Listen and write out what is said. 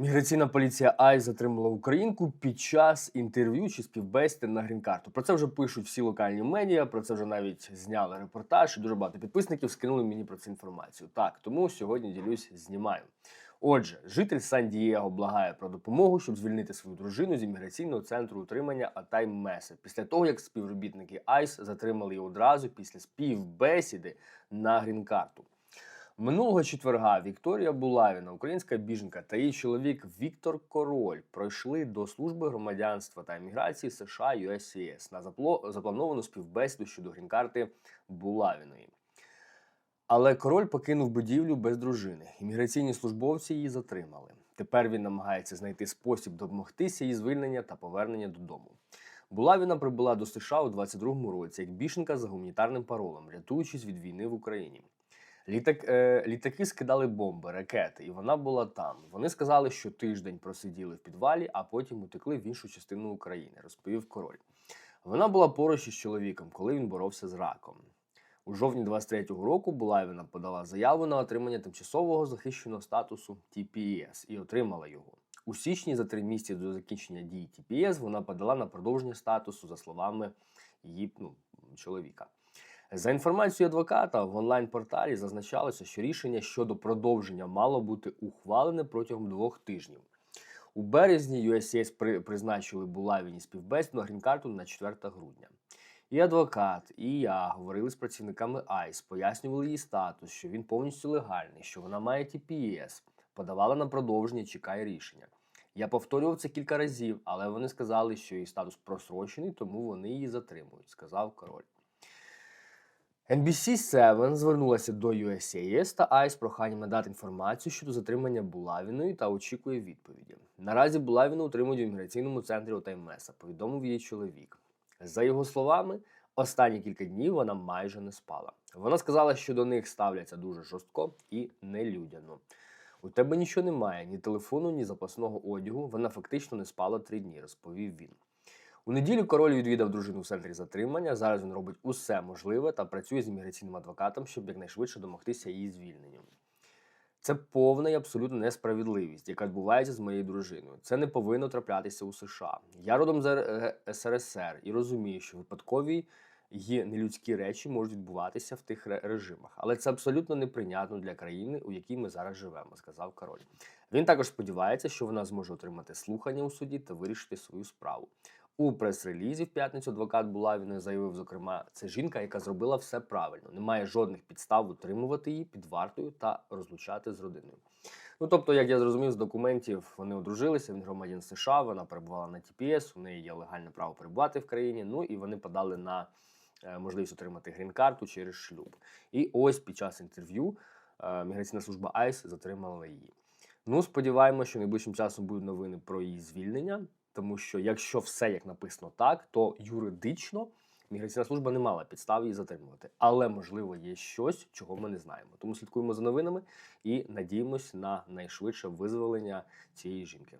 Міграційна поліція АЙ затримала українку під час інтерв'ю чи співбесіди на грін-карту. Про це вже пишуть всі локальні медіа, про це вже навіть зняли репортаж. і Дуже багато підписників скинули мені про це інформацію. Так, тому сьогодні ділюсь, знімаю. Отже, житель Сан-Дієго благає про допомогу, щоб звільнити свою дружину з імміграційного центру утримання Атай Месе після того, як співробітники АЙС затримали її одразу після співбесіди на грін-карту. Минулого четверга Вікторія Булавіна, українська біженка та її чоловік Віктор Король пройшли до служби громадянства та імміграції США USCIS на заплановану співбесіду щодо грін-карти Булавіної. Але король покинув будівлю без дружини. Імміграційні службовці її затримали. Тепер він намагається знайти спосіб домогтися її звільнення та повернення додому. Булавіна прибула до США у 22-му році як біженка за гуманітарним паролем, рятуючись від війни в Україні. Літак, е, літаки скидали бомби, ракети, і вона була там. Вони сказали, що тиждень просиділи в підвалі, а потім утекли в іншу частину України, розповів король. Вона була поруч із чоловіком, коли він боровся з раком. У жовтні 23-го року Булавіна подала заяву на отримання тимчасового захищеного статусу TPS і отримала його. У січні, за три місяці до закінчення дії TPS, вона подала на продовження статусу, за словами її ну, чоловіка. За інформацією адвоката, в онлайн-порталі зазначалося, що рішення щодо продовження мало бути ухвалене протягом двох тижнів. У березні USCIS призначили Булавіні співбесіду на грін-карту на 4 грудня. І адвокат, і я говорили з працівниками АЙС, пояснювали її статус, що він повністю легальний, що вона має TPS, подавала на продовження, чекає рішення. Я повторював це кілька разів, але вони сказали, що її статус просрочений, тому вони її затримують, сказав король. NBC7 звернулася до USCIS та ICE з проханням надати інформацію щодо затримання Булавіної та очікує відповіді. Наразі Булавіну утримують в імміграційному центрі Отаймеса, повідомив її чоловік. За його словами, останні кілька днів вона майже не спала. Вона сказала, що до них ставляться дуже жорстко і нелюдяно. У тебе нічого немає, ні телефону, ні запасного одягу. Вона фактично не спала три дні, розповів він. У неділю король відвідав дружину в центрі затримання. Зараз він робить усе можливе та працює з імміграційним адвокатом, щоб якнайшвидше домогтися її звільненням. Це повна і абсолютна несправедливість, яка відбувається з моєю дружиною. Це не повинно траплятися у США. Я родом з СРСР і розумію, що випадкові і нелюдські речі можуть відбуватися в тих режимах, але це абсолютно неприйнятно для країни, у якій ми зараз живемо, сказав король. Він також сподівається, що вона зможе отримати слухання у суді та вирішити свою справу. У прес-релізі в п'ятницю адвокат Булавіної заявив, зокрема, це жінка, яка зробила все правильно. Немає жодних підстав утримувати її під вартою та розлучати з родиною. Ну тобто, як я зрозумів з документів, вони одружилися. Він громадян США, вона перебувала на ТПС, у неї є легальне право перебувати в країні. Ну і вони подали на е, можливість отримати грін-карту через шлюб. І ось під час інтерв'ю е, міграційна служба АЙС затримала її. Ну, сподіваємося, що найближчим часом будуть новини про її звільнення, тому що якщо все як написано так, то юридично міграційна служба не мала підстав її затримувати. Але можливо є щось, чого ми не знаємо. Тому слідкуємо за новинами і надіємось на найшвидше визволення цієї жінки.